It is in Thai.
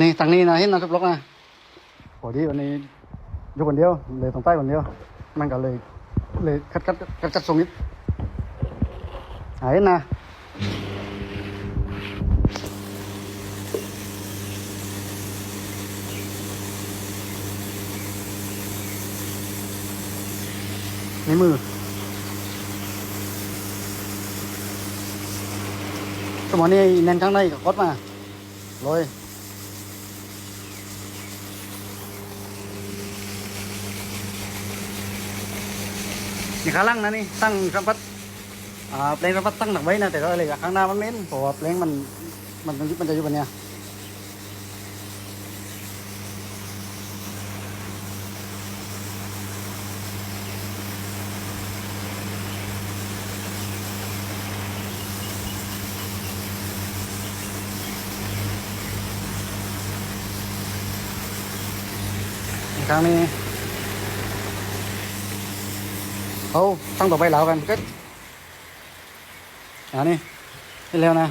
นี่ทางนี้นะเห็นนะทุกล็อกนะพอดีวันนี้อยู่คนเดียวเลยตรงใต้คนเดียว มันก็เลยเลยคัดคัดคัดคัดทรงนิดหาเห็นนะในมือสมอนี่แน่นข้างในกับกดมาเลย นี่ขาลังนะนี่ตั้งสัมพัดอ่าเพลงสัมพัดตั้งหนักไว้นะแต่ก็อะไรกับข้างหน้ามันเม้นเพราะว่าเพลงมันมันมันมันจะอยู่บนเนี้ยอีกครั้งนี้ เขาตั้งต่อไปเหลากันก็อันนี้เห็นแล้วนะ